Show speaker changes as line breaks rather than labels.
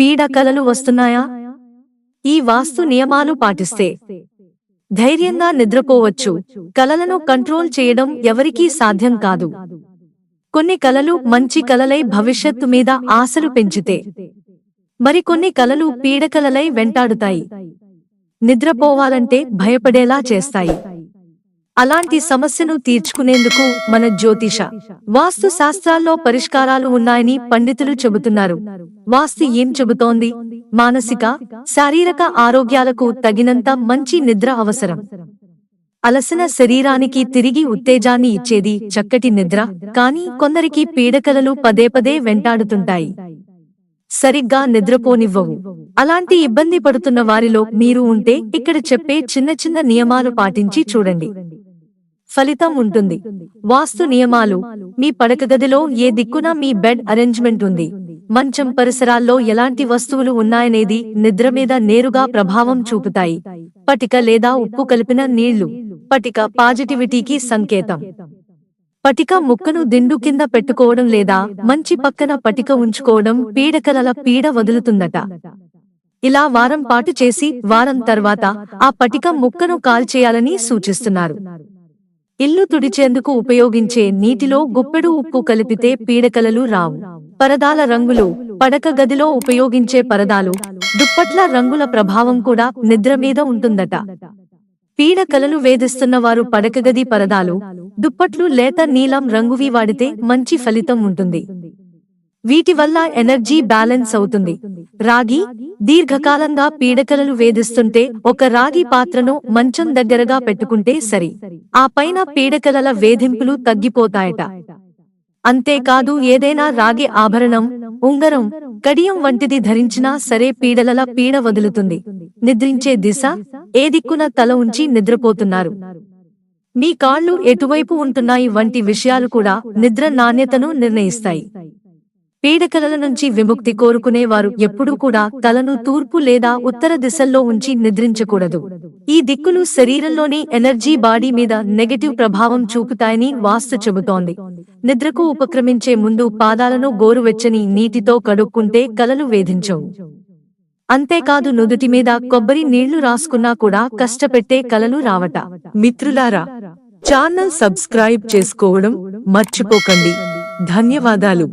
పీడకలలు వస్తున్నాయా? ఈ వాస్తు నియమాలు పాటిస్తే ధైర్యంగా నిద్రపోవచ్చు. కలలను కంట్రోల్ చేయడం ఎవరికీ సాధ్యం కాదు. కొన్ని కలలు మంచి కలలై భవిష్యత్తు మీద ఆశలు పెంచితే మరికొన్ని కలలు పీడకలలై వెంటాడుతాయి. నిద్రపోవాలంటే భయపడేలా చేస్తాయి. అలాంటి సమస్యను తీర్చుకునేందుకు మన జ్యోతిష వాస్తు శాస్త్రాల్లో పరిష్కారాలు ఉన్నాయని పండితులు చెబుతున్నారు. వాస్తు ఏం చెబుతోంది? మానసిక శారీరక ఆరోగ్యాలకు తగినంత మంచి నిద్ర అవసరం. అలసిన శరీరానికి తిరిగి ఉత్తేజాన్ని ఇచ్చేది చక్కటి నిద్ర కానీ కొందరికి పీడకలలు పదే పదే వెంటాడుతుంటాయి. సరిగ్గా నిద్రపోనివ్వవు. అలాంటి ఇబ్బంది పడుతున్న వారిలో మీరు ఉంటే ఇక్కడ చెప్పే చిన్న చిన్న నియమాలు పాటించి చూడండి. ఫలితం ఉంటుంది. వాస్తు నియమాలు మీ పడక గదిలో ఏ దిక్కున మీ బెడ్ అరేంజ్మెంట్ ఉంది? మంచం పరిసరాల్లో ఎలాంటి వస్తువులు ఉన్నాయనేది నిద్ర మీద నేరుగా ప్రభావం చూపుతాయి. పటిక లేదా ఉప్పు కలిపిన నీళ్ళు. పటిక పాజిటివిటీకి సంకేతం. పటిక ముక్కను దిండు కింద పెట్టుకోవడం లేదా మంచి పక్కన పటిక ఉంచుకోవడం పీడకలల పీడ వదులుతుందట. ఇలా వారం పాటు చేసి వారం తర్వాత ఆ పటిక ముక్కను కాల్చేయాలని సూచిస్తున్నారు. ఇల్లు తుడిచేందుకు ఉపయోగించే నీటిలో గుప్పెడు ఉప్పు కలిపితే పీడకలలు రావు. పరదాల రంగులు పడక గదిలో ఉపయోగించే పరదాలు దుప్పట్ల రంగుల ప్రభావం కూడా నిద్ర మీద ఉంటుందట. పీడకలలు వేధిస్తున్న వారు పడకగది పరదాలు దుప్పట్లు లేత నీలం రంగువి వాడితే మంచి ఫలితం ఉంటుంది. వీటి వల్ల ఎనర్జీ బ్యాలెన్స్ అవుతుంది. రాగి దీర్ఘకాలంగా పీడకలలు వేధిస్తుంటే ఒక రాగి పాత్రను మంచం దగ్గరగా పెట్టుకుంటే సరి. ఆ పైన పీడకలల వేధింపులు తగ్గిపోతాయట. అంతేకాదు ఏదైనా రాగి ఆభరణం ఉంగరం కడియం వంటిది ధరించినా సరే పీడలల పీడ వదులుతుంది. నిద్రించే దిశ ఏ దిక్కున తల ఉంచి నిద్రపోతున్నారు. మీ కాళ్ళు ఎటువైపు ఉంటున్నాయి వంటి విషయాలు కూడా నిద్ర నాణ్యతను నిర్ణయిస్తాయి. పీడకలల నుంచి విముక్తి కోరుకునే వారు ఎప్పుడూ కూడా తలను తూర్పు లేదా ఉత్తర దిశల్లో ఉంచి నిద్రించకూడదు. ఈ దిక్కులు శరీరంలోని ఎనర్జీ బాడీ మీద నెగటివ్ ప్రభావం చూపుతాయని వాస్తు చెబుతోంది. నిద్రకు ఉపక్రమించే ముందు పాదాలను గోరువెచ్చని నీటితో కడుక్కుంటే కలలు వేధించవు. అంతేకాదు నుదుటి మీద కొబ్బరి నీళ్ళు రాసుకున్నా కూడా కష్టపెట్టే కలలు రావట. మిత్రులారా ఛానల్ సబ్స్క్రైబ్ చేసుకోవడం మర్చిపోకండి. ధన్యవాదాలు.